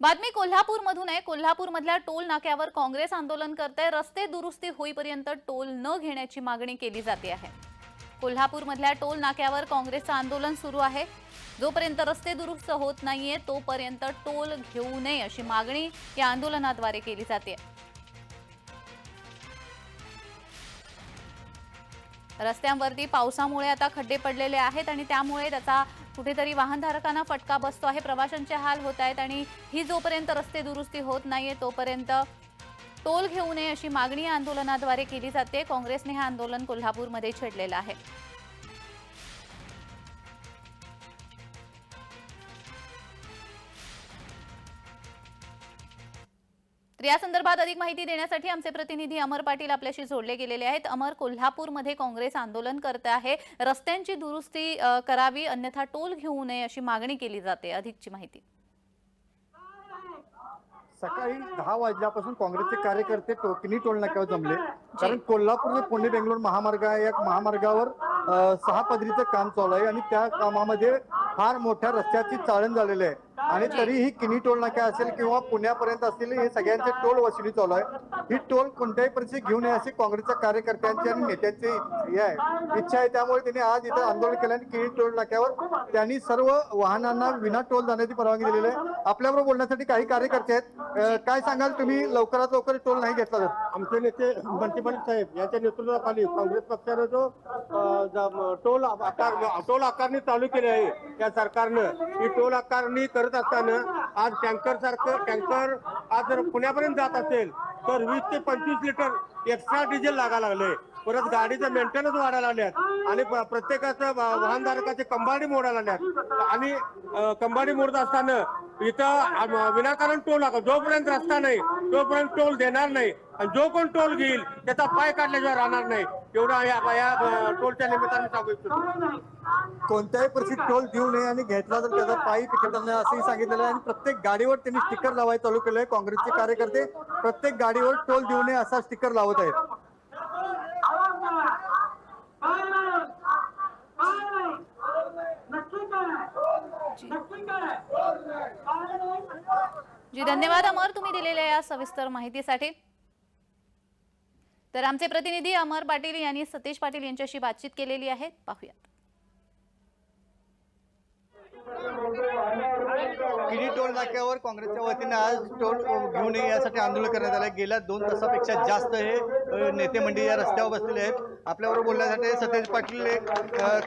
बातमी कोल्हापूरमधून आहे. कोल्हापूरमधल्या टोल नाक्यावर काँग्रेस आंदोलन करते रस्ते दुरुस्ती होईपर्यंत टोल न घेण्याची मागणी केली जाते आहे. कोल्हापूरमधल्या टोल नाक्यावर काँग्रेसचं आंदोलन सुरू आहे. जोपर्यंत रस्ते दुरुस्त होत नाहीये तोपर्यंत टोल घेऊ नये अशी मागणी या आंदोलनाद्वारे केली जाते. रस्त्यांवरती पावसामुळे आता खड्डे पडलेले आहेत आणि त्यामुळे त्याचा कुठेतरी वाहनधारकांना फटका बसतो आहे. प्रवाशांचे हाल होत आहेत आणि ही जोपर्यंत रस्ते दुरुस्ती होत नाहीये तोपर्यंत टोल घेऊ नये अशी मागणी या आंदोलनाद्वारे केली जाते. काँग्रेसने हे आंदोलन कोल्हापूरमध्ये छेडलेलं आहे. तर या संदर्भात अधिक माहिती देण्यासाठी आमचे प्रतिनिधी अमर पाटील आपल्याशी जोडले गेलेले आहेत. अमर कोल्हापूरमध्ये काँग्रेस आंदोलन करत आहे. रस्त्यांची दुरुस्ती करावी अन्यथा टोल घेऊ नये अशी मागणी केली जाते. अधिकची माहिती. सकाळी दहा वाजल्यापासून काँग्रेसचे कार्यकर्ते टोकनी टोल नाक्यावर जमले. कारण कोल्हापूर ते पुणे बेंगलोर महामार्ग आहे. या महामार्गावर सहा पदरीचं काम चालू आहे आणि त्या कामामध्ये फार मोठ्या रस्त्याची चाळण झालेली आहे. आणि तरीही किनी टोल नाका असेल किंवा पुण्यापर्यंत असतील हे सगळ्यांचे टोल वसुली चालू आहे. ही टोल कोणत्याही परिस्थितीत घेऊ नये अशी काँग्रेसच्या कार्यकर्त्यांची आणि नेत्यांची हे आहे. इच्छा आहे त्यामुळे त्यांनी आज इथं आंदोलन केलं आणि किनी टोल नाक्यावर त्यांनी सर्व वाहनांना विना टोल जाण्याची परवानगी दिलेली आहे. आपल्याबरोबर बोलण्यासाठी काही कार्यकर्ते आहेत. काय सांगाल? तुम्ही लवकरात लवकर टोल नाही घेतला तर. आमचे नेते बंटी साहेब यांच्या नेतृत्वाखाली काँग्रेस पक्षानं जो टोल आकार टोल आकारणी चालू केली आहे त्या सरकारनं ही टोल आकारणी करत असताना आज टँकर सारखं टँकर आज जर पुण्यापर्यंत जात असेल तर वीस ते पंचवीस लिटर एक्स्ट्रा डिझेल लागा लागले परत गाडीचं मेंटेनन्स वाढायला लागल्यात आणि प्रत्येकाचं वाहनधारकाचे कंबाडी मोडायला लागल्यात. आणि कंबाडी मोडत असताना इथं विनाकारण टोल लागतो जोपर्यंत रस्ता नाही तोपर्यंत टोल देणार नाही. आणि जो कोण टोल घेईल त्याचा पाय काढल्याशिवाय राहणार नाही. एवढा या या टोलच्या निमित्ताने सांगू इच्छितो. कोणत्याही परिस्थितीत टोल देऊ नये आणि घेतला तर त्याचा पायी पिकवणार नाही असंही सांगितलेलं आहे. आणि प्रत्येक गाडीवर त्यांनी स्टिकर लावायला चालू केलंय काँग्रेसचे कार्यकर्ते. प्रत्येक गाडीवर टोल देऊ नये असा स्टिकर लावत आहेत. जी धन्यवाद अमर तुम्ही दिलेल्या या सविस्तर माहितीसाठी. तर आमचे प्रतिनिधी अमर पाटील यांनी सतीश पाटील यांच्याशी बातचीत केलेली आहे. पाहूयात. किनी टोल नाक्यावर काँग्रेसच्या वतीने आज टोल घेऊ नये यासाठी आंदोलन करण्यात आलं. गेल्या दोन तासापेक्षा जास्त हे नेते मंडळी या रस्त्यावर बसलेले आहेत. आपल्याबरोबर बोलण्यासाठी सतेज पाटील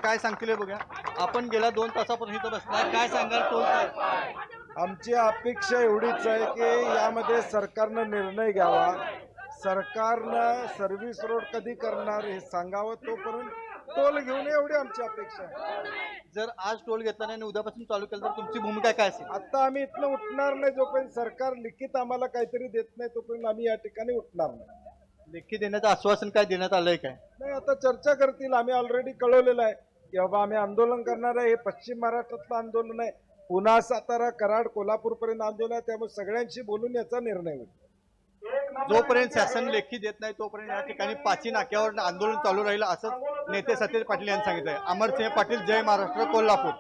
काय सांगतील बघा आपण गेल्या दोन तासापासून इथं बसलाय. काय सांगाल टोल काय? आमची अपेक्षा एवढीच आहे की यामध्ये सरकारनं निर्णय घ्यावा. सरकारनं सर्व्हिस रोड कधी करणार हे सांगावं तोपर्यंत टोल घेऊन एवढी आमची अपेक्षा आहे. जर आज टोल घेतला नाही आणि उद्यापासून चालू केलं तर तुमची भूमिका काय असेल? आता आम्ही इथनं उठणार नाही जोपर्यंत सरकार लिखित आम्हाला काहीतरी देत नाही तोपर्यंत आम्ही या ठिकाणी उठणार नाही. लेखी देण्याचं आश्वासन काय देण्यात आलंय काय? नाही आता चर्चा करतील. आम्ही ऑलरेडी कळवलेलं आहे की बाबा आम्ही आंदोलन करणार आहे. हे पश्चिम महाराष्ट्रातलं आंदोलन आहे. पुन्हा सातारा कराड कोल्हापूरपर्यंत आंदोलन आहे. त्यामुळे सगळ्यांशी बोलून याचा निर्णय होईल. जोपर्यंत शासन लेखी देत नाही तोपर्यंत या ठिकाणी पाची नाक्यावर आंदोलन चालू राहील असं नेते सतेज पाटील यांनी सांगितलंय. अमरसिंह पाटील जय महाराष्ट्र कोल्हापूर.